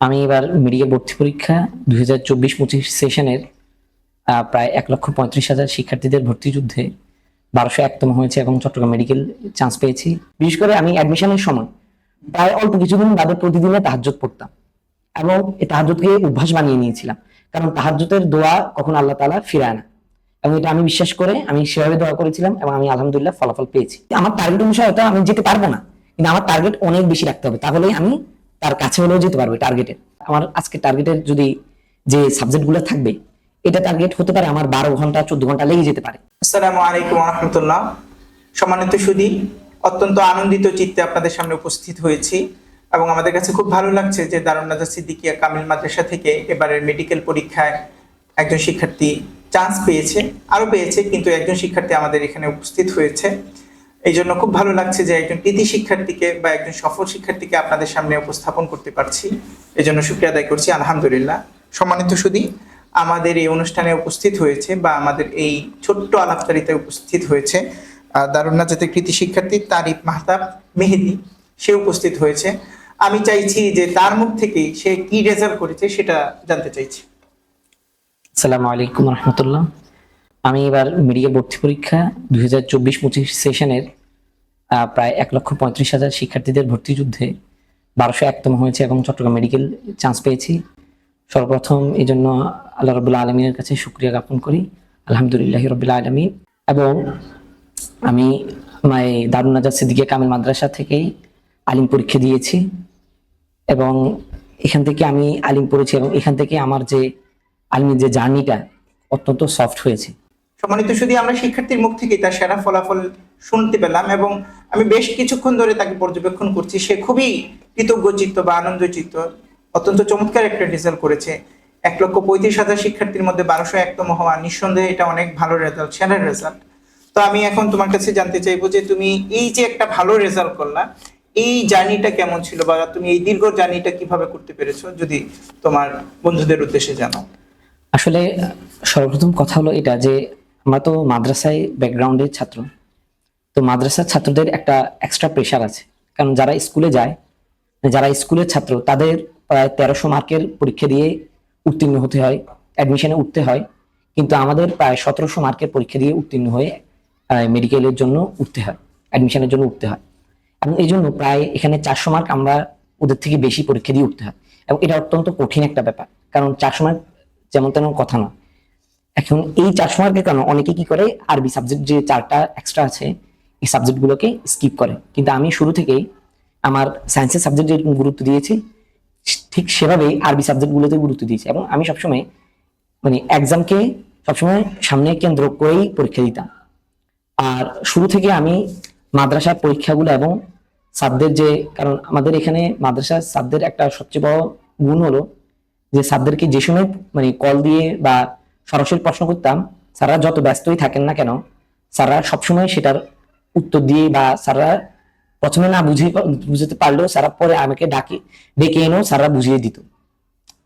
আমি এবার মেডিকেল ভর্তি পরীক্ষা দুই হাজার চব্বিশ পঁচিশ সেশনের প্রায় এক লক্ষ পঁয়ত্রিশ হাজার শিক্ষার্থীদের ভর্তি যুদ্ধে বারোশো একতম হয়েছে এবং চট্টগ্রাম মেডিকেল চান্স পেয়েছি। বিশেষ করে আমি অ্যাডমিশনের সময় প্রায় অল্প কিছুদিন বাদে প্রতিদিনে তাহাজ্জুদ পড়তাম এবং এই তাহাজ্জুদকে অভ্যাস বানিয়ে নিয়েছিলাম। কারণ তাহাজ্জুদের দোয়া কখন আল্লাহ তাআলা ফিরায় না। এবং এটা আমি বিশ্বাস করে আমি সেভাবে দোয়া করেছিলাম এবং আমি আলহামদুলিল্লাহ ফলাফল পেয়েছি। আমার টার্গেট অনুসারে হয়তো আমি যেতে পারব না, কিন্তু আমার টার্গেট অনেক বেশি রাখতে হবে। তাহলেই আমি তার কাছে হলেও যেতে পারবে টার্গেটের আমার আজকে টার্গেটের যদি যে সাবজেক্টগুলো থাকবে, এটা টার্গেট হতে পারে আমার বারো ঘণ্টা, চোদ্দ ঘণ্টা লেগে যেতে পারে। আসসালামু আলাইকুম রহমতুল্লাহ সম্মানিত সুদী, অত্যন্ত আনন্দিত চিত্তে আপনাদের সামনে উপস্থিত হয়েছি এবং আমাদের কাছে খুব ভালো লাগছে যে দারুণ নাজার সিদ্দিকিয়া কামিল মাদ্রাসা থেকে এবারের মেডিকেল পরীক্ষায় একজন শিক্ষার্থী চান্স পেয়েছে, আরও পেয়েছে, কিন্তু একজন শিক্ষার্থী আমাদের এখানে উপস্থিত হয়েছে। এই জন্য খুব ভালো লাগছে যে একজন কৃতি শিক্ষার্থীকে বা একজন সফল শিক্ষার্থীকে আপনাদের সামনে উপস্থাপন করতে পারছি। এই জন্য শুক্রিয়া আদায় করছি, আলহামদুলিল্লাহ। সম্মানিত সুদী, আমাদের এই অনুষ্ঠানে উপস্থিত হয়েছে বা আমাদের এই ছোট্ট আলাপচারিতে উপস্থিত হয়েছে দারুণ নাজাতের কৃতি শিক্ষার্থী তারিফ মাহতাব মেহেদি। সে উপস্থিত হয়েছে। আমি চাইছি যে তার মুখ থেকেই সে কি রেজাল্ট করেছে সেটা জানতে চাইছি। আসসালামু আলাইকুম রহমতুল্লাহ। আমি এবার মেডিকেল ভর্তি পরীক্ষা দুই হাজার চব্বিশ পঁচিশ সেশনের প্রায় এক লক্ষ পঁয়ত্রিশ হাজার শিক্ষার্থীদের ভর্তি যুদ্ধে বারোশো একতম হয়েছে এবং চট্টগ্রাম মেডিকেল চান্স পেয়েছি। সর্বপ্রথম এই জন্য আল্লাহ রবুল্লা আলমিনের কাছে শুক্রিয়া জ্ঞাপন করি। আলহামদুলিল্লাহ রবিল্লা আলমিন। এবং আমি এই দারুণ নাজার সিদ্দিকিয়া কামিল মাদ্রাসা থেকেই আলিম পরীক্ষা দিয়েছি। এবং এখান থেকে আমি আলিম পড়েছি এবং এখান থেকে আমার যে আলিমের যে জার্নিটা অত্যন্ত সফট হয়েছে। সম্মানিত শুধু আমরা শিক্ষার্থীর মুখ থেকে তার সেরা ফলাফল শুনতে পেলাম এবং আমি বেশ কিছুক্ষণ ধরে তাকে পর্যবেক্ষণ করছি। সে খুবই কৃতজ্ঞ চিত্ত বা আনন্দ চিত্ত অত্যন্ত চমৎকার একটা রেজাল্ট করেছে। এক লক্ষ পঁয়ত্রিশ হাজার শিক্ষার্থীর মধ্যে বারোশো একতম হওয়া নিঃসন্দেহে এটা অনেক ভালো রেজাল্ট সেরা রেজাল্ট তো আমি এখন তোমার কাছে জানতে চাইব যে তুমি এই যে একটা ভালো রেজাল্ট করলা, এই জার্নিটা কেমন ছিল বা তুমি এই দীর্ঘ জার্নিটা কীভাবে করতে পেরেছ, যদি তোমার বন্ধুদের উদ্দেশ্যে জানাও। আসলে সর্বপ্রথম কথা হলো এটা যে আমরা তো মাদ্রাসায় ব্যাকগ্রাউন্ডের ছাত্র। তো মাদ্রাসার ছাত্রদের একটা এক্সট্রা প্রেশার আছে। কারণ যারা স্কুলে যায়, যারা স্কুলের ছাত্র, তাদের প্রায় তেরোশো মার্কের পরীক্ষা দিয়ে উত্তীর্ণ হতে হয় অ্যাডমিশনে উঠতে হয়। কিন্তু আমাদের প্রায় সতেরোশো মার্কের পরীক্ষা দিয়ে উত্তীর্ণ হয়ে মেডিকেলের জন্য উঠতে হয় অ্যাডমিশনের জন্য উঠতে হয়। এবং এই জন্য প্রায় এখানে চারশো মার্ক আমরা ওদের থেকে বেশি পরীক্ষা দিয়ে উঠতে হয়। এবং এটা অত্যন্ত কঠিন একটা ব্যাপার। কারণ চারশো মার্ক যেমন তেমন কথা না। এখন এই চারশো মার্কের কারণে অনেকে কি করে? আরবি সাবজেক্ট যে চারটা এক্সট্রা আছে, এই সাবজেক্টগুলোকে স্কিপ করে। কিন্তু আমি শুরু থেকেই আমার সায়েন্সের সাবজেক্ট যেরকম গুরুত্ব দিয়েছি, ঠিক সেভাবেই আরবি সাবজেক্টগুলোতে গুরুত্ব দিয়েছি। এবং আমি সবসময় মানে এক্সামকে সবসময় সামনে কেন্দ্র করেই পরীক্ষা দিতাম। আর শুরু থেকে আমি মাদ্রাসার পরীক্ষাগুলো এবং সাবদের যে, কারণ আমাদের এখানে মাদ্রাসার সাবদের একটা সবচেয়ে বড় গুণ হলো যে স্যারদেরকে যে সময় মানে কল দিয়ে বা সরাসরি প্রশ্ন করতাম, স্যাররা যত ব্যস্তই থাকেন না কেন, স্যাররা সবসময় সেটার উত্তর দিয়ে বা স্যাররা প্রথমে না বুঝিয়ে বুঝতে পারলেও স্যাররা পরে আমাকে ডাকে, ডেকে এনেও স্যাররা বুঝিয়ে দিত।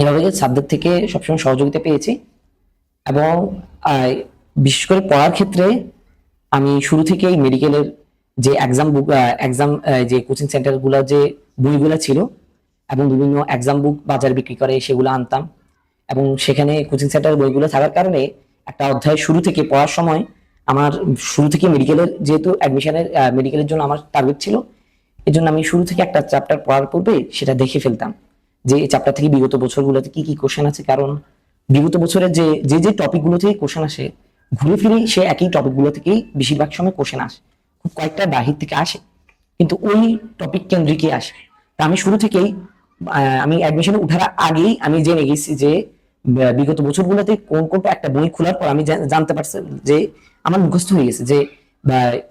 এভাবে স্যারদের থেকে সবসময় সহযোগিতা পেয়েছি এবং বিশেষ করে পড়ার ক্ষেত্রে আমি শুরু থেকেই মেডিকেলের যে এক্সাম বুক এক্সাম যে কোচিং সেন্টারগুলো যে বইগুলো ছিল এবং বিভিন্ন এক্সাম বুক বাজার বিক্রি করে সেগুলো আনতাম। এবং সেখানে কোচিং সেন্টারের বইগুলো থাকার কারণে একটা অধ্যায় শুরু থেকে পড়ার সময় আমার শুরু থেকে মেডিকেলের যেহেতু অ্যাডমিশনের মেডিকেলের জন্য আমার টার্গেট ছিল এই জন্য আমি শুরু থেকে একটা চ্যাপ্টার পড়ার পূর্বে সেটা দেখে ফেলতাম যে এই চ্যাপ্টার থেকে বিগত বছরগুলোতে কি কি কোশ্চেন আছে। কারণ বিগত বছরের যে যে যে টপিকগুলো থেকে কোশ্চেন আসে, ঘুরে ফিরে সে একই টপিকগুলো থেকেই বেশিরভাগ সময় কোশ্চেন আসে। খুব কয়েকটা বাহির থেকে আসে, কিন্তু ওই টপিক কেন্দ্রিকই আসে। তা আমি শুরু থেকেই আমি অ্যাডমিশনে উঠার আগেই আমি জেনে গেছি যে বিগত বছরগুলোতে কোন কোনটা একটা বই খোলার পর আমি জানতে পারছি যে আমার মুখস্থ হয়ে গেছে যে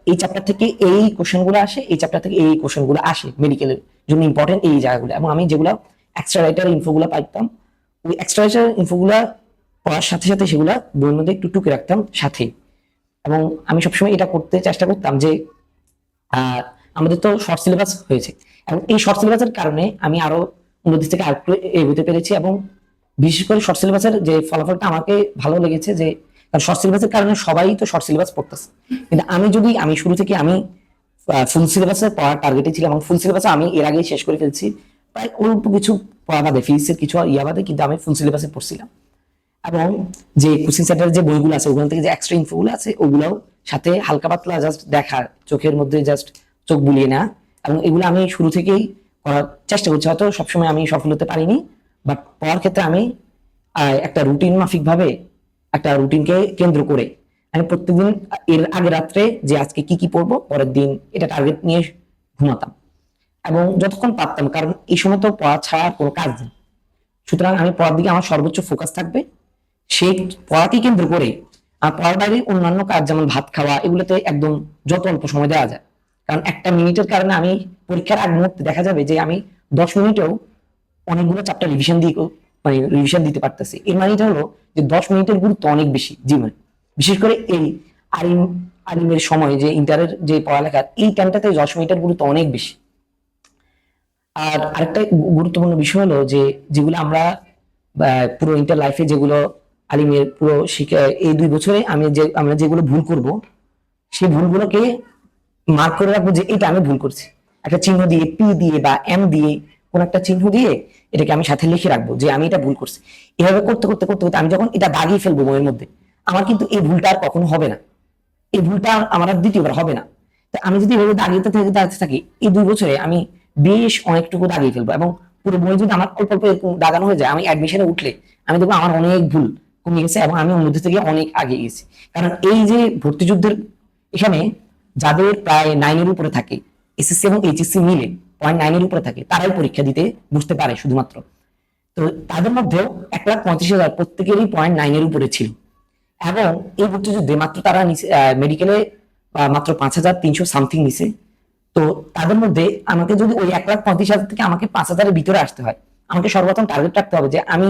এই চ্যাপ্টার থেকে এই কোশ্চেনগুলো আসে, এই চ্যাপ্টার থেকে এই কোশ্চেনগুলো আসে মেডিকেলের জন্য ইম্পর্টেন্ট এই জায়গাগুলো। এবং আমি যেগুলো এক্সট্রা রাইটার ইনফোগুলো পাইতাম, ওই এক্সট্রা রাইটার ইনফোগুলা পড়ার সাথে সাথে সেগুলো বইয়ের মধ্যে একটু টুকে রাখতাম সাথে। এবং আমি সবসময় এটা করতে চেষ্টা করতাম যে আমাদের তো শর্ট সিলেবাস হয়েছে। এবং এই শর্ট সিলেবাসের কারণে আমি আরও উন্নতি থেকে আরেকটু এগোতে পেরেছি এবং বিশেষ করে শর্ট সিলেবাসের যে ফলাফলটা আমাকে ভালো লেগেছে যে শর্ট সিলেবাসের কারণে সবাই তো শর্ট সিলেবাস পড়তেছে। কিন্তু আমি যদি, আমি শুরু থেকে আমি ফুল সিলেবাসে পড়ার টার্গেটে ছিলাম এবং ফুল সিলেবাসে আমি এর আগেই শেষ করে ফেলছি, প্রায় অল্প কিছু পড়া বাদে ফিজিক্সের কিছু ইয়া বাদে কিন্তু আমি ফুল সিলেবাসে পড়ছিলাম। এবং যে কোচিং সেন্টারের যে বইগুলো আছে, ওগুলো থেকে যে এক্সট্রা ইনফোগুলো আছে, ওগুলোও সাথে হালকা পাতলা জাস্ট দেখা, চোখের মধ্যে জাস্ট চোখ বুলিয়ে না এবং এগুলো আমি শুরু থেকেই করার চেষ্টা করছি, হয়তো সবসময় আমি সফল হতে পারিনি। বাট পড়ার ক্ষেত্রে আমি একটা রুটিন মাফিক ভাবে একটা রুটিনকে কেন্দ্র করে আমি প্রত্যেকদিন এর আগে রাত্রে যে আজকে কি কি পড়ব, পরের দিন এটা টার্গেট নিয়ে ঘুমাতাম। এবং যতক্ষণ পারতাম, কারণ এই সময় তো পড়া ছাড়া কোনো কাজ নেই। সুতরাং আমি পড়ার দিকে আমার সর্বোচ্চ ফোকাস থাকবে। সেই পড়াকে কেন্দ্র করে আর পড়ার বাইরে অন্যান্য কাজ যেমন ভাত খাওয়া, এগুলোতে একদম যত অল্প সময় দেওয়া যায়। কারণ একটা মিনিটের কারণে আমি পরীক্ষার আগ মুহূর্তে দেখা যাবে যে আমি দশ মিনিটেও অনেকগুলো চ্যাপ্টার রিভিশন দিয়ে মানে রিভিশন দিতে পারতেছি। এর মানে এটা হলো যে দশ মিনিটের গুরুত্ব অনেক বেশি জীবনে। বিশেষ করে এই আলিম আলিমের সময় যে ইন্টারের যে পড়ালেখা, এই টাইমটাতে দশ মিনিটের গুরুত্ব অনেক বেশি। আর আরেকটা গুরুত্বপূর্ণ বিষয় হলো যে যেগুলো আমরা পুরো ইন্টার লাইফে যেগুলো আলিমের পুরো এই দুই বছরে আমি যে আমরা যেগুলো ভুল করব, সেই ভুলগুলোকে মার্ক করে রাখব যে এটা আমি ভুল করছি। একটা চিহ্ন দিয়ে পি দিয়ে বা এম দিয়ে কোন একটা চিহ্ন দিয়ে এটাকে আমি সাথে লিখে রাখব যে আমি এটা ভুল করছি। এভাবে করতে করতে করতে করতে আমি যখন এটা দাগিয়ে ফেলব বইয়ের মধ্যে, আমার কিন্তু এই ভুলটা আর কখনো হবে না। এই ভুলটা আমার আর দ্বিতীয়বার হবে না। তো আমি যদি এভাবে দাগিয়ে থেকে দাঁড়াতে থাকি, এই দুই বছরে আমি বেশ অনেকটুকু দাগিয়ে ফেলব এবং পুরো বই যদি আমার অল্প অল্প দাগানো হয়ে যায়, আমি অ্যাডমিশনে উঠলে আমি দেখব আমার অনেক ভুল কমে গেছে এবং আমি মধ্যে থেকে অনেক আগে গেছি। কারণ এই যে ভর্তিযুদ্ধের এখানে যাদের প্রায় নাইনের উপরে থাকে এসএসসি এবং এইচএসসি মিলে পয়েন্ট নাইনের উপরে থাকে তারাই পরীক্ষা দিতে বুঝতে পারে শুধুমাত্র। তো তাদের মধ্যেও এক লাখ পঁয়ত্রিশ হাজার প্রত্যেকেরই পয়েন্ট নাইনের উপরে ছিল। এবং এই ভর্তিযুদ্ধে মাত্র তারা মেডিকেলে মাত্র পাঁচ হাজার তিনশো সামথিং নিছে। তো তাদের মধ্যে আমাকে যদি ওই এক লাখ পঁয়ত্রিশ হাজার থেকে আমাকে পাঁচ হাজারের ভিতরে আসতে হয়, আমাকে সর্বপ্রথম টার্গেট রাখতে হবে যে আমি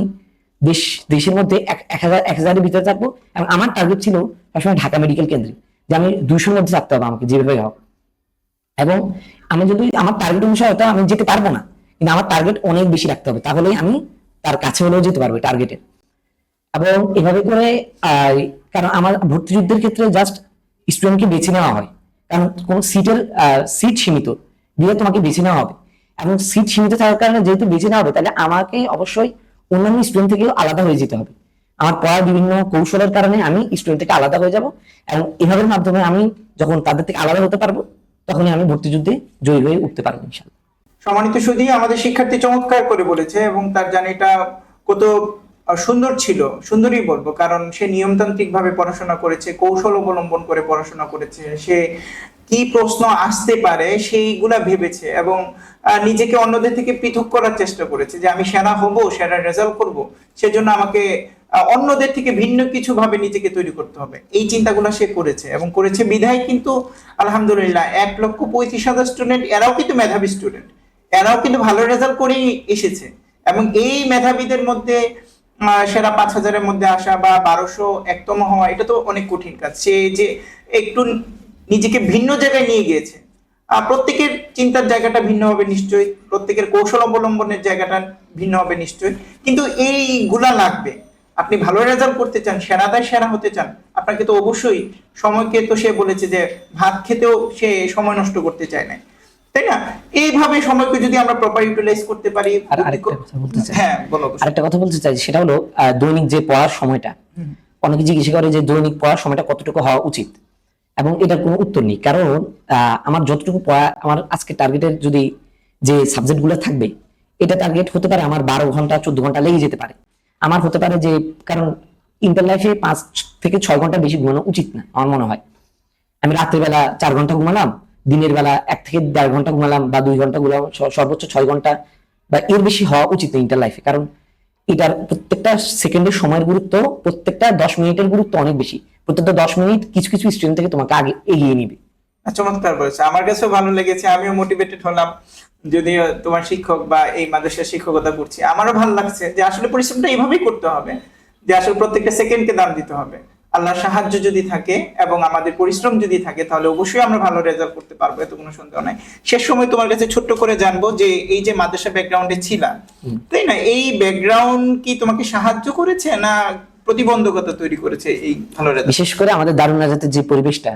দেশ, দেশের মধ্যে এক এক হাজার, এক হাজারের ভিতরে থাকব এবং আমার টার্গেট ছিল সবসময় ঢাকা মেডিকেল কেন্দ্রে, যে আমি দুইশোর মধ্যে থাকতে হবে আমাকে যেভাবে হোক। এবং আমি যদি, আমার টার্গেট অনুসারে হয়তো আমি যেতে পারব না, কিন্তু আমার টার্গেট অনেক বেশি রাখতে হবে। তাহলেই আমি তার কাছে হলেও যেতে পারব টার্গেটে এবং এভাবে করে কারণ আমার ভর্তি যুদ্ধের ক্ষেত্রে জাস্ট স্টুডেন্টকে বেছে নেওয়া হয়। কারণ কোন সিটের সিট সীমিত, দিয়ে তোমাকে বেছে নেওয়া হবে। এবং সিট সীমিত থাকার কারণে যেহেতু বেছে নেওয়া হবে, তাহলে আমাকে অবশ্যই অন্যান্য স্টুডেন্ট থেকেও আলাদা হয়ে যেতে হবে। আমার পড়ার বিভিন্ন কৌশলের কারণে আমি স্টুডেন্ট থেকে আলাদা হয়ে যাব। এবং এভাবে মাধ্যমে আমি যখন তাদের থেকে আলাদা হতে পারব তখনই আমি ভর্তি যুদ্ধে জয়ী হয়ে উঠতে পারব ইনশাল্লাহ সম্মানিত সুধী, আমাদের শিক্ষার্থী চমৎকার করে বলেছে এবং তার জার্নিটা কত সুন্দর ছিল। সুন্দরই বলব, কারণ সে নিয়মতান্ত্রিক ভাবে পড়াশোনা করেছে, কৌশল অবলম্বন করে পড়াশোনা করেছে, সে কি প্রশ্ন আসতে পারে সেইগুলা ভেবেছে এবং নিজেকে অন্যদের থেকে পৃথক করার চেষ্টা করেছে যে আমি সেরা হব সেরা রেজাল্ট করব, সেজন্য আমাকে অন্যদের থেকে ভিন্ন কিছু ভাবে নিজেকে তৈরি করতে হবে। এই চিন্তাগুলো সে করেছে এবং করেছে বিধায় কিন্তু আলহামদুলিল্লাহ এক লক্ষ পঁয়ত্রিশ হাজার স্টুডেন্ট এরাও কিন্তু মেধাবী স্টুডেন্ট এরাও কিন্তু ভালো রেজাল্ট করেই এসেছে এবং এই মেধাবীদের মধ্যে সেরা পাঁচ হাজারের মধ্যে আসা বা বারোশো একতম হওয়া, এটা তো অনেক কঠিন কাজ। সে যে একটু নিজেকে ভিন্ন জায়গায় নিয়ে গিয়েছে। প্রত্যেকের চিন্তার জায়গাটা ভিন্ন হবে নিশ্চয়ই, প্রত্যেকের কৌশল অবলম্বনের জায়গাটা ভিন্ন হবে নিশ্চয়ই। কিন্তু এইগুলা লাগবে। আপনি ভালো রেজাল্ট করতে চান সেরাদায় সেরা হতে চান আপনাকে তো অবশ্যই সময়কে তো সে বলেছে যে ভাত খেতেও সে সময় নষ্ট করতে চায় না তাই না? এইভাবে সময়কে যদি আমরা প্রপার ইউটিলাইজ করতে পারি আর আরেকটা কথা বলতে চাই। হ্যাঁ বলো আরেকটা কথা বলতে চাই সেটা হলো দৈনিক যে পড়ার সময়টা অনেকে জিজ্ঞেস করে যে দৈনিক পড়ার সময়টা কতটুকু হওয়া উচিত? এবং এটার কোনো উত্তর নেই কারণ আহ, আমার যতটুকু পড়া আমার আজকে টার্গেটের যদি যে সাবজেক্টগুলো থাকবে এটা টার্গেট হতে পারে আমার বারো ঘণ্টা চোদ্দ ঘণ্টা লেগে যেতে পারে। আমার হতে পারে যে কারণ ইন্টার লাইফে পাঁচ থেকে ছয় ঘণ্টা বেশি ঘুমানো উচিত না আমার মনে হয়। আমি রাত্রিবেলা চার ঘণ্টা ঘুমালাম দিনের বেলা এক থেকে দেড় ঘণ্টা ঘুমালাম বা দুই ঘণ্টা ঘুমালাম সর্বোচ্চ ছয় ঘণ্টা বা এর বেশি হওয়া উচিত না ইন্টার লাইফে কারণ এটার প্রত্যেকটা সেকেন্ডের সময়ের গুরুত্ব প্রত্যেকটা দশ মিনিটের গুরুত্ব অনেক বেশি। প্রত্যেকটা দশ মিনিট কিছু কিছু স্টুডেন্ট থেকে তোমাকে আগে এগিয়ে নিবে। আহ, চমৎকার বলেছে। আমার কাছেও ভালো লেগেছে আমিও মোটিভেটেড হলাম। যদিও তোমার শিক্ষক বা এই মাদ্রাসার শিক্ষকতা করছি আমারও ভালো লাগছে যে আসলে পরিশ্রমটা এইভাবেই করতে হবে যে আসলে প্রত্যেকটা সেকেন্ডকে দাম দিতে হবে। আল্লাহর সাহায্য যদি থাকে এবং আমাদের পরিশ্রম যদি থাকে তাহলে অবশ্যই আমরা ভালো রেজাল্ট করতে পারব এত কোনো সন্দেহ নাই। শেষ সময় তোমার কাছে ছোট্ট করে জানব যে এই যে মাদ্রাসা ব্যাকগ্রাউন্ডে ছিলা তাই না? এই ব্যাকগ্রাউন্ড কি তোমাকে সাহায্য করেছে না প্রতিবন্ধকতা তৈরি করেছে এই ভালো রেজাল্ট বিশেষ করে আমাদের দারুণ নাজাতের যে পরিবেশটা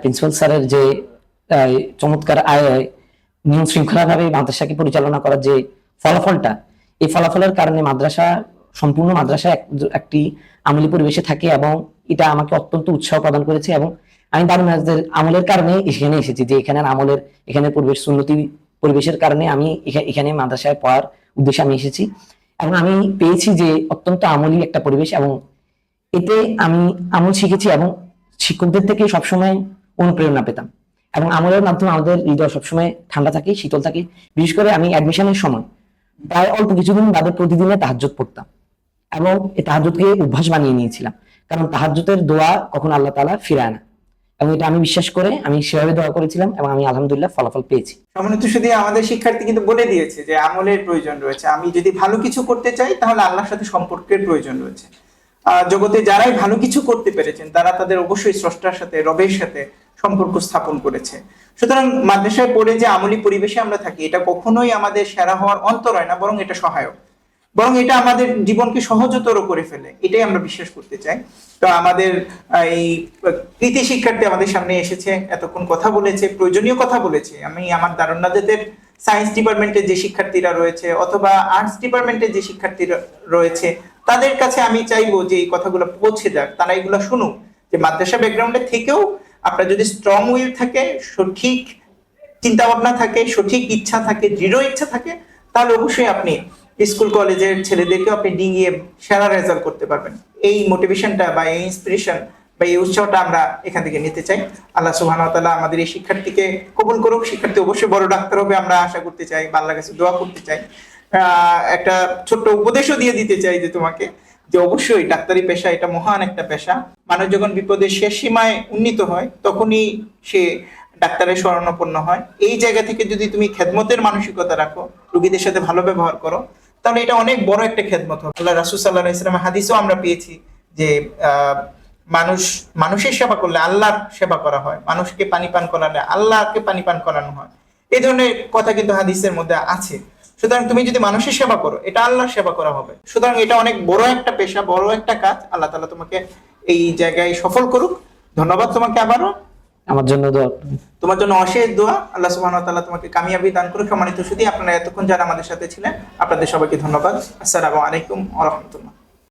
প্রিন্সিপাল স্যারের যে চমৎকার আয় নিয়ম শৃঙ্খলাভাবে মাদ্রাসাকে পরিচালনা করার যে ফলাফলটা, এই ফলাফলের কারণে মাদ্রাসা, সম্পূর্ণ মাদ্রাসা একটি আমলি পরিবেশে থাকে এবং এটা আমাকে অত্যন্ত উৎসাহ প্রদান করেছে এবং আমি দারুণ আমলের কারণে এখানে এসেছি যে এখানে আমলের এখানে পরিবেশ, সুন্নতি পরিবেশের কারণে আমি এখা- এখানে মাদ্রাসায় পড়ার উদ্দেশ্যে আমি এসেছি। এবং আমি পেয়েছি যে অত্যন্ত আমলি একটা পরিবেশ এবং এতে আমি আমল শিখেছি এবং শিক্ষকদের থেকে সবসময় অনুপ্রেরণা পেতাম। এবং আমলের মাধ্যমে আমাদের হৃদয় সবসময় ঠান্ডা থাকে, শীতল থাকে। বিশেষ করে আমি অ্যাডমিশনের সময় প্রায় অল্প কিছুদিন বাদে প্রতিদিনে তাহাজ্জুদ পড়তাম এবং এই তাহাজ্জুদকে অভ্যাস বানিয়ে নিয়েছিলাম। কারণ তাহাজ্জুদের দোয়া কখন আল্লাহ তাআলা ফিরায় না। এবং এটা আমি বিশ্বাস করে আমি সেভাবে দোয়া করেছিলাম এবং আমি আলহামদুলিল্লাহ ফলাফল পেয়েছি। শুধু আমাদের শিক্ষার্থী কিন্তু বলে দিয়েছে যে আমলের প্রয়োজন রয়েছে। আমি যদি ভালো কিছু করতে চাই, তাহলে আল্লাহর সাথে সম্পর্কের প্রয়োজন রয়েছে। জগতে যারাই ভালো কিছু করতে পেরেছেন, তারা তাদের অবশ্যই স্রষ্টার সাথে, রবের সাথে সম্পর্ক স্থাপন করেছে। সুতরাং মাদ্রাসায় পড়ে যে আমলি পরিবেশে আমরা থাকি, এটা কখনোই আমাদের সেরা হওয়ার অন্তর হয় না, বরং এটা সহায়ক। বরং এটা আমাদের জীবনকে সহজতর করে ফেলে, এটাই আমরা বিশ্বাস করতে চাই। তো আমাদের এই কৃতি শিক্ষার্থী আমাদের সামনে এসেছে, এতক্ষণ কথা বলেছে, প্রয়োজনীয় কথা বলেছে। আমি আমার দারুণাদের সায়েন্স ডিপার্টমেন্টের যে শিক্ষার্থীরা রয়েছে, অথবা আর্টস ডিপার্টমেন্টের যে শিক্ষার্থীরা রয়েছে, তাদের কাছে আমি চাইব যে এই কথাগুলো পৌঁছে যাক, তারা এগুলো শুনুক। যে মাদ্রাসা ব্যাকগ্রাউন্ডে থেকেও আপনার যদি স্ট্রং উইল থাকে, সঠিক চিন্তা ভাবনা থাকে, সঠিক ইচ্ছা থাকে, দৃঢ় ইচ্ছা থাকে, তাহলে অবশ্যই আপনি স্কুল কলেজের ছেলেদেরকে আপনি ডিঙিয়ে সেরা রেজাল্ট করতে পারবেন। এই মোটিভেশনটা বা এই ইন্সপিরেশন বা এই উৎসাহটা আমরা এখান থেকে নিতে চাই। আল্লাহ সুবহান তাআলা আমাদের এই শিক্ষার্থীকে কবুল করুক। শিক্ষার্থী অবশ্যই বড় ডাক্তার হবে, আমরা আশা করতে চাই, বা আল্লাহর কাছে দোয়া করতে চাই। একটা ছোট্ট উপদেশও দিয়ে দিতে চাই যে তোমাকে যে অবশ্যই ডাক্তারি পেশা এটা মহান একটা পেশা। মানুষ যখন বিপদের শেষ সীমায় উন্নীত হয়, তখনই সে ডাক্তারের শরণাপন্ন হয়। এই জায়গা থেকে যদি তুমি খেদমতের মানসিকতা রাখো, রুগীদের সাথে ভালো ব্যবহার করো, তাহলে এটা অনেক বড় একটা খেদমত হবে। আল্লাহ রাসুল সাল্লাহ ইসলামের হাদিসও আমরা পেয়েছি যে মানুষ, মানুষের সেবা করলে আল্লাহর সেবা করা হয়। মানুষকে পানি পান করালে আল্লাহকে পানি পান করানো হয়। এই ধরনের কথা কিন্তু হাদিসের মধ্যে আছে। সুতরাং তুমি যদি মানুষের সেবা করো এটা আল্লাহর সেবা করা হবে। সুতরাং এটা অনেক বড় একটা পেশা বড় একটা কাজ। আল্লাহ তালা তোমাকে এই জায়গায় সফল করুক। ধন্যবাদ তোমাকে আবারও। আমার জন্য দোয়া তোমার জন্য অশেষ দোয়া। আল্লাহ সুবহানাহু ওয়া তাআলা তোমাকে কামিয়াবি দান করুক। সম্মানিত শুধু আপনারা এতক্ষণ যারা আমাদের সাথে ছিলেন আপনাদের সবাইকে ধন্যবাদ। আসসালামু আলাইকুম ওয়া রাহমাতুল্লাহ।